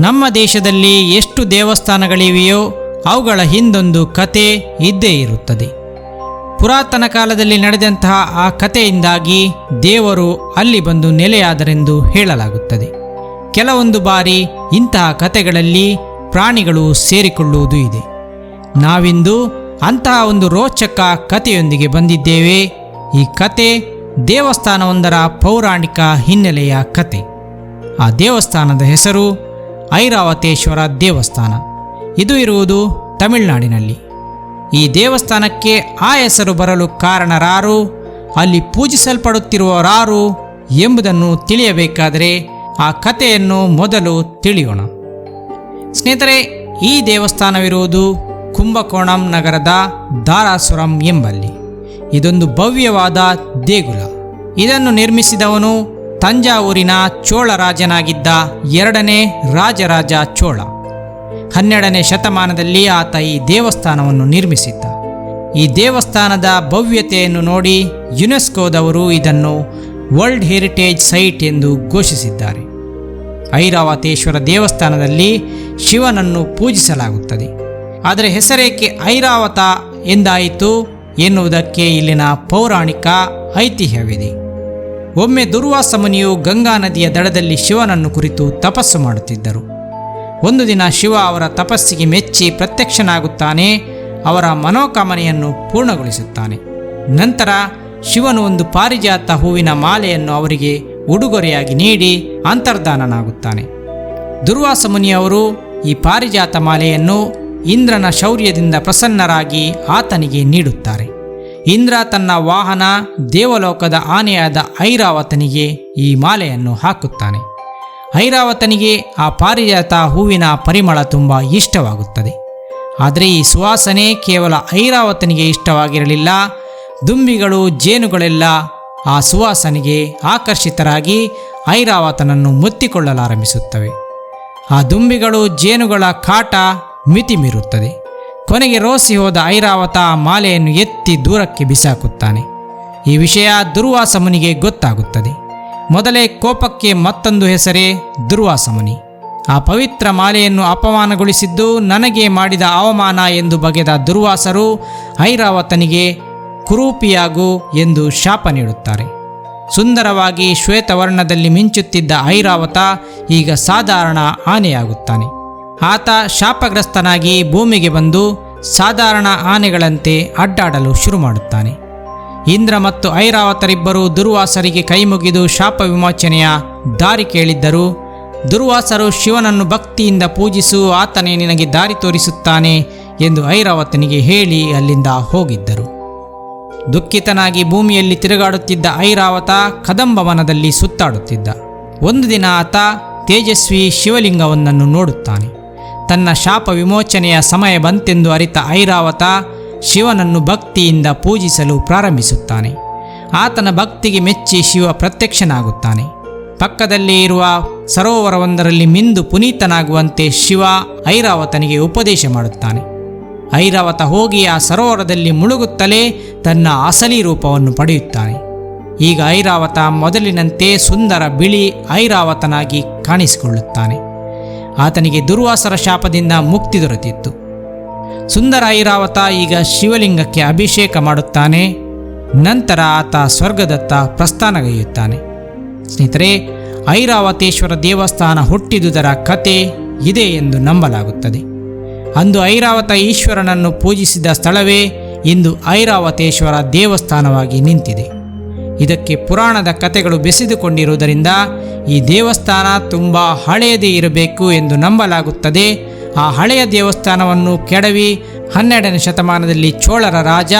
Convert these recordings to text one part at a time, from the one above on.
ನಮ್ಮ ದೇಶದಲ್ಲಿ ಎಷ್ಟು ದೇವಸ್ಥಾನಗಳಿವೆಯೋ ಅವುಗಳ ಹಿಂದೊಂದು ಕತೆ ಇದ್ದೇ ಇರುತ್ತದೆ. ಪುರಾತನ ಕಾಲದಲ್ಲಿ ನಡೆದಂತಹ ಆ ಕಥೆಯಿಂದಾಗಿ ದೇವರು ಅಲ್ಲಿ ಬಂದು ನೆಲೆಯಾದರೆಂದು ಹೇಳಲಾಗುತ್ತದೆ. ಕೆಲವೊಂದು ಬಾರಿ ಇಂತಹ ಕಥೆಗಳಲ್ಲಿ ಪ್ರಾಣಿಗಳು ಸೇರಿಕೊಳ್ಳುವುದು ಇದೆ. ನಾವಿಂದು ಅಂತಹ ಒಂದು ರೋಚಕ ಕಥೆಯೊಂದಿಗೆ ಬಂದಿದ್ದೇವೆ. ಈ ಕತೆ ದೇವಸ್ಥಾನವೊಂದರ ಪೌರಾಣಿಕ ಹಿನ್ನೆಲೆಯ ಕತೆ ಆ ದೇವಸ್ಥಾನದ ಹೆಸರು ಐರಾವತೇಶ್ವರ ದೇವಸ್ಥಾನ. ಇದು ಇರುವುದು ತಮಿಳುನಾಡಿನಲ್ಲಿ. ಈ ದೇವಸ್ಥಾನಕ್ಕೆ ಆ ಹೆಸರು ಬರಲು ಕಾರಣರಾರು, ಅಲ್ಲಿ ಪೂಜಿಸಲ್ಪಡುತ್ತಿರುವವರಾರು ಎಂಬುದನ್ನು ತಿಳಿಯಬೇಕಾದರೆ ಆ ಕಥೆಯನ್ನು ಮೊದಲು ತಿಳಿಯೋಣ. ಸ್ನೇಹಿತರೆ, ಈ ದೇವಸ್ಥಾನವಿರುವುದು ಕುಂಭಕೋಣಂ ನಗರದ ದಾರಾಸುರಂ ಎಂಬಲ್ಲಿ. ಇದೊಂದು ಭವ್ಯವಾದ ದೇಗುಲ. ಇದನ್ನು ನಿರ್ಮಿಸಿದವನು ತಂಜಾವೂರಿನ ಚೋಳ ರಾಜನಾಗಿದ್ದ ಎರಡನೇ ರಾಜರಾಜ ಚೋಳ. ಹನ್ನೆರಡನೇ ಶತಮಾನದಲ್ಲಿ ಆತ ಈ ದೇವಸ್ಥಾನವನ್ನು ನಿರ್ಮಿಸಿದ್ದ. ಈ ದೇವಸ್ಥಾನದ ಭವ್ಯತೆಯನ್ನು ನೋಡಿ ಯುನೆಸ್ಕೋದವರು ಇದನ್ನು ವರ್ಲ್ಡ್ ಹೆರಿಟೇಜ್ ಸೈಟ್ ಎಂದು ಘೋಷಿಸಿದ್ದಾರೆ. ಐರಾವತೇಶ್ವರ ದೇವಸ್ಥಾನದಲ್ಲಿ ಶಿವನನ್ನು ಪೂಜಿಸಲಾಗುತ್ತದೆ. ಆದರೆ ಹೆಸರೇಕೆ ಐರಾವತ ಎಂದಾಯಿತು ಎನ್ನುವುದಕ್ಕೆ ಇಲ್ಲಿನ ಪೌರಾಣಿಕ ಐತಿಹ್ಯವಿದೆ. ಒಮ್ಮೆ ದುರ್ವಾಸ ಮುನಿಯು ಗಂಗಾ ನದಿಯ ದಡದಲ್ಲಿ ಶಿವನನ್ನು ಕುರಿತು ತಪಸ್ಸು ಮಾಡುತ್ತಿದ್ದರು. ಒಂದು ದಿನ ಶಿವ ಅವರ ತಪಸ್ಸಿಗೆ ಮೆಚ್ಚಿ ಪ್ರತ್ಯಕ್ಷನಾಗುತ್ತಾನೆ, ಅವರ ಮನೋಕಾಮನೆಯನ್ನು ಪೂರ್ಣಗೊಳಿಸುತ್ತಾನೆ. ನಂತರ ಶಿವನು ಒಂದು ಪಾರಿಜಾತ ಹೂವಿನ ಮಾಲೆಯನ್ನು ಅವರಿಗೆ ಉಡುಗೊರೆಯಾಗಿ ನೀಡಿ ಅಂತರ್ಧಾನನಾಗುತ್ತಾನೆ ದುರ್ವಾಸ ಮುನಿಯವರು ಈ ಪಾರಿಜಾತ ಮಾಲೆಯನ್ನು ಇಂದ್ರನ ಶೌರ್ಯದಿಂದ ಪ್ರಸನ್ನರಾಗಿ ಆತನಿಗೆ ನೀಡುತ್ತಾರೆ. ಇಂದ್ರ ತನ್ನ ವಾಹನ ದೇವಲೋಕದ ಆನೆಯಾದ ಐರಾವತನಿಗೆ ಈ ಮಾಲೆಯನ್ನು ಹಾಕುತ್ತಾನೆ. ಐರಾವತನಿಗೆ ಆ ಪಾರಿಜಾತ ಹೂವಿನ ಪರಿಮಳ ತುಂಬ ಇಷ್ಟವಾಗುತ್ತದೆ. ಆದರೆ ಈ ಸುವಾಸನೆ ಕೇವಲ ಐರಾವತನಿಗೆ ಇಷ್ಟವಾಗಿರಲಿಲ್ಲ. ದುಂಬಿಗಳು, ಜೇನುಗಳೆಲ್ಲ ಆ ಸುವಾಸನೆಗೆ ಆಕರ್ಷಿತರಾಗಿ ಐರಾವತನನ್ನು ಮುತ್ತಿಕೊಳ್ಳಲಾರಂಭಿಸುತ್ತವೆ. ಆ ದುಂಬಿಗಳು, ಜೇನುಗಳ ಕಾಟ ಮಿತಿ ಮೀರುತ್ತದೆ ಕೊನೆಗೆ ರೋಸಿ ಹೋದ ಐರಾವತ ಮಾಲೆಯನ್ನು ಎತ್ತಿ ದೂರಕ್ಕೆ ಬಿಸಾಕುತ್ತಾನೆ. ಈ ವಿಷಯ ದುರ್ವಾಸ ಮುನಿಗೆ ಗೊತ್ತಾಗುತ್ತದೆ. ಮೊದಲೇ ಕೋಪಕ್ಕೆ ಮತ್ತೊಂದು ಹೆಸರೇ ದುರ್ವಾಸ ಮುನಿ. ಆ ಪವಿತ್ರ ಮಾಲೆಯನ್ನು ಅಪಮಾನಗೊಳಿಸಿದ್ದು ನನಗೆ ಮಾಡಿದ ಅವಮಾನ ಎಂದು ಬಗೆದ ದುರ್ವಾಸರು ಐರಾವತನಿಗೆ ಕುರೂಪಿಯಾಗು ಎಂದು ಶಾಪ ನೀಡುತ್ತಾರೆ. ಸುಂದರವಾಗಿ ಶ್ವೇತವರ್ಣದಲ್ಲಿ ಮಿಂಚುತ್ತಿದ್ದ ಐರಾವತ ಈಗ ಸಾಧಾರಣ ಆನೆಯಾಗುತ್ತಾನೆ. ಆತ ಶಾಪಗ್ರಸ್ತನಾಗಿ ಭೂಮಿಗೆ ಬಂದು ಸಾಧಾರಣ ಆನೆಗಳಂತೆ ಅಡ್ಡಾಡಲು ಶುರು ಮಾಡುತ್ತಾನೆ. ಇಂದ್ರ ಮತ್ತು ಐರಾವತರಿಬ್ಬರು ದುರ್ವಾಸರಿಗೆ ಕೈಮುಗಿದು ಶಾಪ ವಿಮೋಚನೆಯ ದಾರಿ ಕೇಳಿದ್ದರು. ದುರ್ವಾಸರು ಶಿವನನ್ನು ಭಕ್ತಿಯಿಂದ ಪೂಜಿಸು ಆತನೇ ನಿನಗೆ ದಾರಿ ತೋರಿಸುತ್ತಾನೆ ಎಂದು ಐರಾವತನಿಗೆ ಹೇಳಿ ಅಲ್ಲಿಂದ ಹೋಗಿದ್ದರು. ದುಃಖಿತನಾಗಿ ಭೂಮಿಯಲ್ಲಿ ತಿರುಗಾಡುತ್ತಿದ್ದ ಐರಾವತ ಕದಂಬವನದಲ್ಲಿ ಸುತ್ತಾಡುತ್ತಿದ್ದ. ಒಂದು ದಿನ ಆತ ತೇಜಸ್ವಿ ಶಿವಲಿಂಗವೊಂದನ್ನು ನೋಡುತ್ತಾನೆ. ತನ್ನ ಶಾಪ ವಿಮೋಚನೆಯ ಸಮಯ ಬಂತೆಂದು ಅರಿತ ಐರಾವತ ಶಿವನನ್ನು ಭಕ್ತಿಯಿಂದ ಪೂಜಿಸಲು ಪ್ರಾರಂಭಿಸುತ್ತಾನೆ. ಆತನ ಭಕ್ತಿಗೆ ಮೆಚ್ಚಿ ಶಿವ ಪ್ರತ್ಯಕ್ಷನಾಗುತ್ತಾನೆ. ಪಕ್ಕದಲ್ಲಿ ಇರುವ ಸರೋವರವೊಂದರಲ್ಲಿ ಮಿಂದು ಪುನೀತನಾಗುವಂತೆ ಶಿವ ಐರಾವತನಿಗೆ ಉಪದೇಶ ಮಾಡುತ್ತಾನೆ. ಐರಾವತ ಹೋಗಿ ಆ ಸರೋವರದಲ್ಲಿ ಮುಳುಗುತ್ತಲೇ ತನ್ನ ಅಸಲಿ ರೂಪವನ್ನು ಪಡೆಯುತ್ತಾನೆ. ಈಗ ಐರಾವತ ಮೊದಲಿನಂತೆ ಸುಂದರ ಬಿಳಿ ಐರಾವತನಾಗಿ ಕಾಣಿಸಿಕೊಳ್ಳುತ್ತಾನೆ. ಆತನಿಗೆ ದುರ್ವಾಸರ ಶಾಪದಿಂದ ಮುಕ್ತಿ ದೊರೆತಿತ್ತು. ಸುಂದರ ಐರಾವತ ಈಗ ಶಿವಲಿಂಗಕ್ಕೆ ಅಭಿಷೇಕ ಮಾಡುತ್ತಾನೆ. ನಂತರ ಆತ ಸ್ವರ್ಗದತ್ತ ಪ್ರಸ್ಥಾನಗೈಯುತ್ತಾನೆ. ಸ್ನೇಹಿತರೆ, ಐರಾವತೇಶ್ವರ ದೇವಸ್ಥಾನ ಹುಟ್ಟಿದುದರ ಕತೆ ಇದೆ ಎಂದು ನಂಬಲಾಗುತ್ತದೆ. ಅಂದು ಐರಾವತ ಈಶ್ವರನನ್ನು ಪೂಜಿಸಿದ ಸ್ಥಳವೇ ಇಂದು ಐರಾವತೇಶ್ವರ ದೇವಸ್ಥಾನವಾಗಿ ನಿಂತಿದೆ. ಇದಕ್ಕೆ ಪುರಾಣದ ಕಥೆಗಳು ಬೆಸೆದುಕೊಂಡಿರುವುದರಿಂದ ಈ ದೇವಸ್ಥಾನ ತುಂಬ ಹಳೆಯದೇ ಇರಬೇಕು ಎಂದು ನಂಬಲಾಗುತ್ತದೆ. ಆ ಹಳೆಯ ದೇವಸ್ಥಾನವನ್ನು ಕೆಡವಿ ಹನ್ನೆರಡನೇ ಶತಮಾನದಲ್ಲಿ ಚೋಳರ ರಾಜ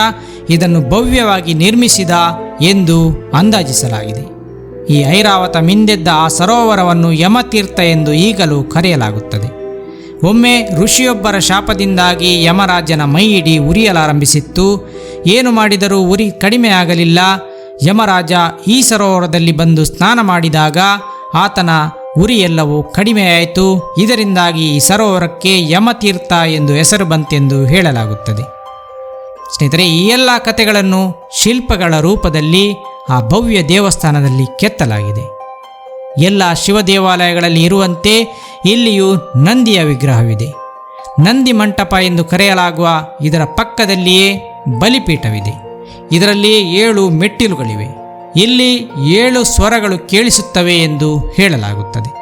ಇದನ್ನು ಭವ್ಯವಾಗಿ ನಿರ್ಮಿಸಿದ ಎಂದು ಅಂದಾಜಿಸಲಾಗಿದೆ. ಈ ಐರಾವತ ಮಿಂದೆದ್ದ ಆ ಸರೋವರವನ್ನು ಯಮತೀರ್ಥ ಎಂದು ಈಗಲೂ ಕರೆಯಲಾಗುತ್ತದೆ. ಒಮ್ಮೆ ಋಷಿಯೊಬ್ಬರ ಶಾಪದಿಂದಾಗಿ ಯಮರಾಜನ ಮೈಯಿಡಿ ಉರಿಯಲಾರಂಭಿಸಿತ್ತು. ಏನು ಮಾಡಿದರೂ ಉರಿ ಕಡಿಮೆ ಆಗಲಿಲ್ಲ ಯಮರಾಜ ಈ ಸರೋವರದಲ್ಲಿ ಬಂದು ಸ್ನಾನ ಮಾಡಿದಾಗ ಆತನ ಉರಿಯೆಲ್ಲವೂ ಕಡಿಮೆಯಾಯಿತು ಇದರಿಂದಾಗಿ ಈ ಸರೋವರಕ್ಕೆ ಯಮತೀರ್ಥ ಎಂದು ಹೆಸರು ಬಂತೆಂದು ಹೇಳಲಾಗುತ್ತದೆ. ಸ್ನೇಹಿತರೆ, ಈ ಎಲ್ಲ ಕಥೆಗಳನ್ನು ಶಿಲ್ಪಗಳ ರೂಪದಲ್ಲಿ ಆ ಭವ್ಯ ದೇವಸ್ಥಾನದಲ್ಲಿ ಕೆತ್ತಲಾಗಿದೆ. ಎಲ್ಲ ಶಿವ ದೇವಾಲಯಗಳಲ್ಲಿ ಇರುವಂತೆ ಇಲ್ಲಿಯೂ ನಂದಿಯ ವಿಗ್ರಹವಿದೆ. ನಂದಿ ಮಂಟಪ ಎಂದು ಕರೆಯಲಾಗುವ ಇದರ ಪಕ್ಕದಲ್ಲಿಯೇ ಬಲಿಪೀಠವಿದೆ. ಇದರಲ್ಲಿ ಏಳು ಮೆಟ್ಟಿಲುಗಳಿವೆ. ಇಲ್ಲಿ ಏಳು ಸ್ವರಗಳು ಕೇಳಿಸುತ್ತವೆ ಎಂದು ಹೇಳಲಾಗುತ್ತದೆ.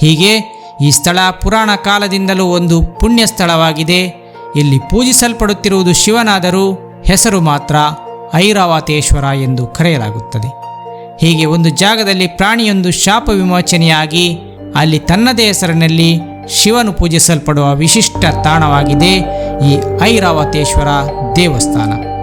ಹೀಗೆ ಈ ಸ್ಥಳ ಪುರಾಣ ಕಾಲದಿಂದಲೂ ಒಂದು ಪುಣ್ಯ ಸ್ಥಳವಾಗಿದೆ ಇಲ್ಲಿ ಪೂಜಿಸಲ್ಪಡುತ್ತಿರುವುದು ಶಿವನಾದರೂ ಹೆಸರು ಮಾತ್ರ ಐರಾವತೇಶ್ವರ ಎಂದು ಕರೆಯಲಾಗುತ್ತದೆ. ಹೀಗೆ ಒಂದು ಜಾಗದಲ್ಲಿ ಪ್ರಾಣಿಯೊಂದು ಶಾಪ ವಿಮೋಚನೆಯಾಗಿ ಅಲ್ಲಿ ತನ್ನದೇ ಹೆಸರಿನಲ್ಲಿ ಶಿವನು ಪೂಜಿಸಲ್ಪಡುವ ವಿಶಿಷ್ಟ ತಾಣವಾಗಿದೆ ಈ ಐರಾವತೇಶ್ವರ ದೇವಸ್ಥಾನ.